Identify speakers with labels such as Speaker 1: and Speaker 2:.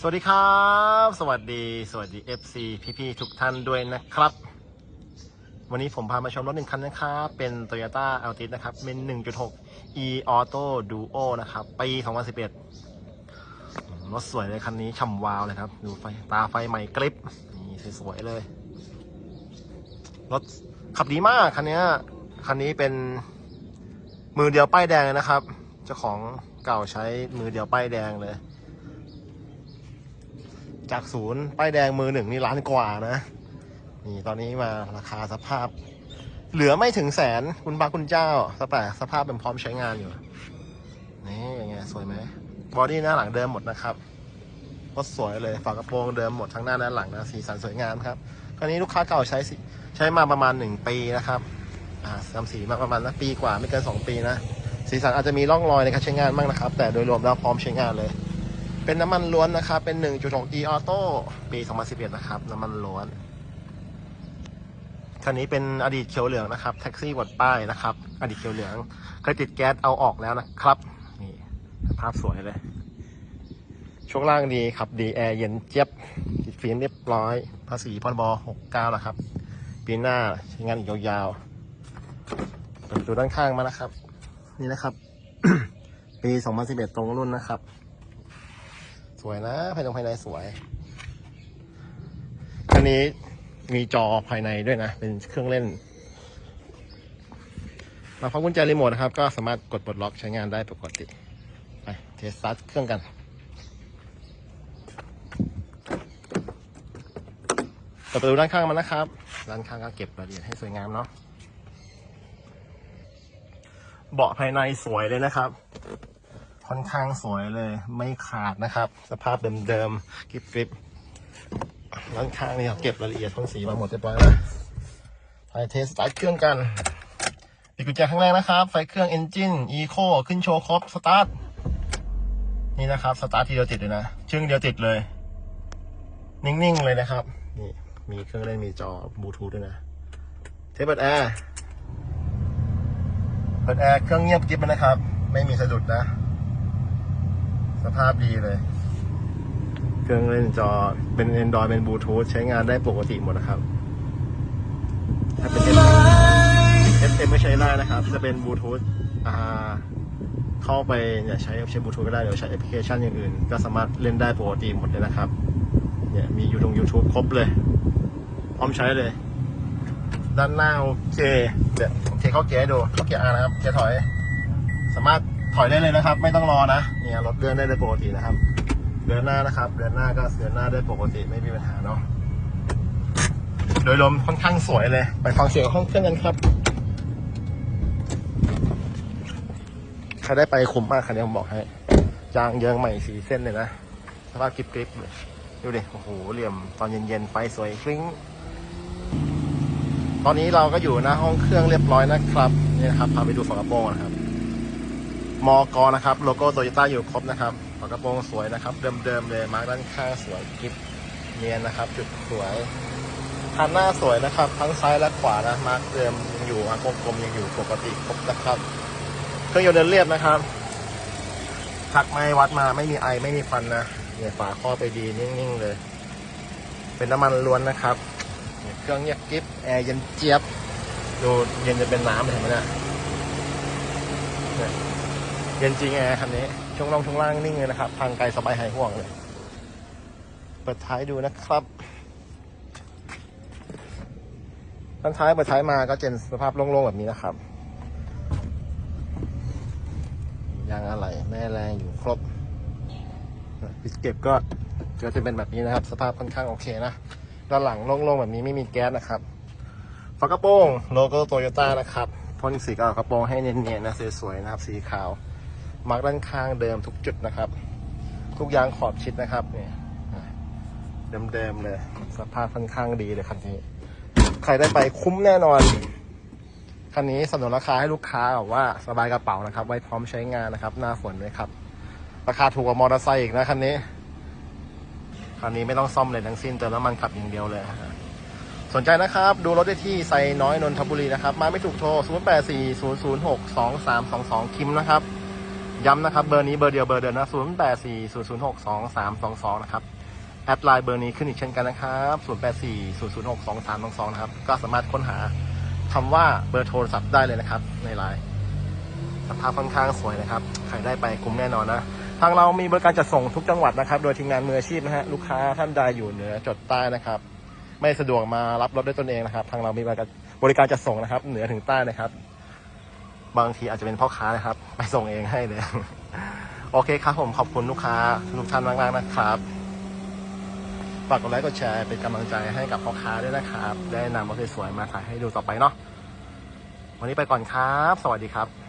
Speaker 1: สวัสดีครับ สวัสดีสวัสดี FC พี่ๆทุกท่านด้วยนะครับ วันนี้ผมพามาชมรถหนึ่งคันนะครับเป็น Toyota Altis นะครับ เป็น 1.6 e Auto Duo นะครับ ปี 2011 รถสวยเลยคันนี้ฉ่ำวาวเลยครับ ดูไฟตาไฟใหม่กริปนี่สวยๆเลย รถขับดีมากคันนี้คันนี้เป็นมือเดียวป้ายแดงนะครับ เจ้าของเก่าใช้มือเดียวป้ายแดงเลย จากศูนย์ป้ายแดงมือหนึ่งนี่ล้านกว่านะ นี่ตอนนี้มาราคาสภาพ เหลือไม่ถึงแสนคุณพระคุณเจ้าสแต่สภาพเป็นพร้อมใช้งานอยู่ นี่ยังไงสวยไหมบอดี้หน้าหลังเดิมหมดนะครับรถสวยเลยฝากระโปรงเดิมหมดทั้งหน้าและหลังนะสีสันสวยงามครับคราวนี้ลูกค้าเก่าใช้ใช้มาประมาณหนึ่งปีนะครับอ่าทำสีมาประมาณนะปีกว่าไม่เกินสองปีนะสีสันอาจจะมีร่องรอยในการใช้งานบ้างนะครับ แต่โดยรวมแล้วพร้อมใช้งานเลย เป็นน้ำมันล้วนนะครับ เป็น 1.6 e auto ปี 2011 นะครับ น้ำมันล้วน คันนี้เป็นอดีตเขียวเหลืองนะครับ แท็กซี่บดป้ายนะครับ อดีตเขียวเหลือง เคยติดแก๊สเอาออกแล้วนะครับ นี่ภาพสวยเลย ช่วงล่างดีครับ ดีแอร์เย็นเจี๊ยบติดฟิล์มเรียบร้อย ภาษีพรบ69แล้วครับ ปีหน้าใช้งานอีกยาวๆเปิดประตูด้านข้างมานะครับ นี่นะครับ ปี 2011 ตรงรุ่นนะครับ สวยนะ ภายในภายในสวย คันนี้มีจอภายในด้วยนะ เป็นเครื่องเล่น มาพร้อมกุญแจรีโมทนะครับ ก็สามารถกดปลดล็อกใช้งานได้ปกติ ไปเทสสตาร์เครื่องกันเปิดประตูด้านข้างมานะครับ ด้านข้างก็เก็บรายละเอียดให้สวยงามเนาะ เบาะภายในสวยเลยนะครับ ค่อนข้างสวยเลย ไม่ขาดนะครับ สภาพเดิมๆกริบกริบด้านข้างนี่เก็บรายละเอียดพ่นสีมาหมดเรียบร้อยแล้วไปเทสสตาร์ทเครื่องกันปิดกุญแจข้างแรกนะครับ ไฟเครื่องเอนจินอีโคขึ้นโชว์ครบสตาร์ทนี่นะครับสตาร์ททีเดียวติดเลยนะชึ่งเดียวติดเลย นิ่งๆเลยนะครับ นี่มีเครื่องเล่นมีจอบลูทูธด้วยนะเทปเปิดแอร์เปิดแอร์เครื่องเงียบกริบนะครับ ไม่มีสะดุดนะ สภาพดีเลย เครื่องเล่นจอเป็น Android เป็นบลูทูธใช้งานได้ปกติหมดนะครับ ถ้าเป็น FM ไม่ใช้ได้นะครับ จะเป็นบลูทูธอ่าเข้าไปเนี่ยใช้ใช้บลูทูธก็ได้เดี๋ยวใช้แอปพลิเคชันอย่างอื่น ก็สามารถเล่นได้ปกติหมดเลยนะครับ เนี่ยมียูทง YouTube ครบเลย พร้อมใช้เลย ด้านหน้าโอเคเดี๋ยวโอเคเข้าเกียร์ให้ดูเข้าเกียร์อานะครับเกียร์ถอย สามารถ ถอยได้เลยนะครับ ไม่ต้องรอนะเนี่ยรถเดินได้เลยปกตินะครับ เดินหน้านะครับ เดินหน้าก็เดินหน้าได้ปกติไม่มีปัญหาเนาะโดยรวมค่อนข้างสวยเลย ไปฟังเสียงห้องเครื่องกันครับใครได้ไปคุ้มมากคันนี้ผมบอกให้ยางเยิงใหม่สีเส้นเลยนะสภาพกริบกริบดูดิโอ้โหเหลี่ยมตอนเย็นๆไฟสวยฟริ้งตอนนี้เราก็อยู่หน้าห้องเครื่องเรียบร้อยนะครับนี่นะครับพาไปดูฝากระโปรงนะครับ มอกอนะครับ โลโก้โตโยต้าอยู่ครบนะครับฝากระโปรงสวยนะครับ เดิมๆเลยมาร์กด้านข้างสวยกริบเนียนนะครับ จุดสวยคันหน้าสวยนะครับ ทั้งซ้ายและขวานะมาร์กเดิมยังอยู่มาร์กกลมๆยังอยู่ปกติครบนะครับเครื่องยนต์เดินเรียบนะครับทักไม่วัดมาไม่มีไอไม่มีควันนะเนี่ยฝาข้อไปดีนิ่งๆเลย เป็นน้ำมันล้วนนะครับเครื่องเงียบกริบแอร์เย็นเจี๊ยบดูเย็นจะเป็นน้ำเห็นไหมเนะ เย็นจริงแอร์คันนี้ช่วงล่างช่วงล่างนิ่งเลยนะครับ ทางไกลสบายหายห่วงเลย เปิดท้ายดูนะครับด้านท้ายเปิดท้ายมาก็เจนสภาพโล่งๆแบบนี้นะครับยางอะไหล่แม่แรงอยู่ครบปิดเก็บก็ก็จะเป็นแบบนี้นะครับ สภาพค่อนข้างโอเคนะด้านหลังโล่งๆแบบนี้ไม่มีแก๊สนะครับฝากระโปรงโลโก้โตโยต้านะครับพ่นสีกับกระโปรงให้เนียนๆนะสวยๆนะครับ สีขาว มาร์กด้านข้างเดิมทุกจุดนะครับ ทุกยางขอบชิดนะครับเนี่ยเดิมๆเลย สภาพค่อนข้างดีเลยคันนี้ ใครได้ไปคุ้มแน่นอนคันนี้สนนราคาให้ลูกค้าแบบว่าสบายกระเป๋านะครับ ไว้พร้อมใช้งานนะครับ หน้าฝนด้วยครับ ราคาถูกกว่ามอเตอร์ไซค์อีกนะคันนี้คันนี้ไม่ต้องซ่อมเลยทั้งสิ้นเติมน้ำมันขับอย่างเดียวเลยสนใจนะครับ ดูรถได้ที่ไซน้อยนนทบุรีนะครับ มาไม่ถูกโทร 0 8 4 0 0 6 2 3 2 2 คิมนะครับ ย้ำนะครับเบอร์นี้เบอร์เดียวเบอร์เดิมนะ0 8 4 0 0 6 2 3 2 2 นะครับ แอดไลน์เบอร์นี้ขึ้นอีกเช่นกันนะครับ 0 8 4 0 0 6 2 3 2 2 นะครับ ก็สามารถค้นหาคำว่าเบอร์โทรศัพท์ได้เลยนะครับ ในไลน์สภาพค่อนข้างสวยนะครับ ใครได้ไปคุ้มแน่นอนนะ ทางเรามีบริการจัดส่งทุกจังหวัดนะครับ โดยทีมงานมืออาชีพนะฮะ ลูกค้าท่านใดอยู่เหนือจดใต้นะครับ ไม่สะดวกมารับรถด้วยตนเองนะครับ ทางเรามีบริการบริการจัดส่งนะครับ เหนือถึงใต้นะครับ บางทีอาจจะเป็นพ่อค้านะครับ ไปส่งเองให้เลย โอเคครับผมขอบคุณลูกค้าทุกท่านมากๆนะครับฝากกดไลค์กดแชร์เป็นกำลังใจให้กับพ่อค้าด้วยนะครับ ได้นำรถสวยๆมาขายให้ดูต่อไปเนาะวันนี้ไปก่อนครับ สวัสดีครับ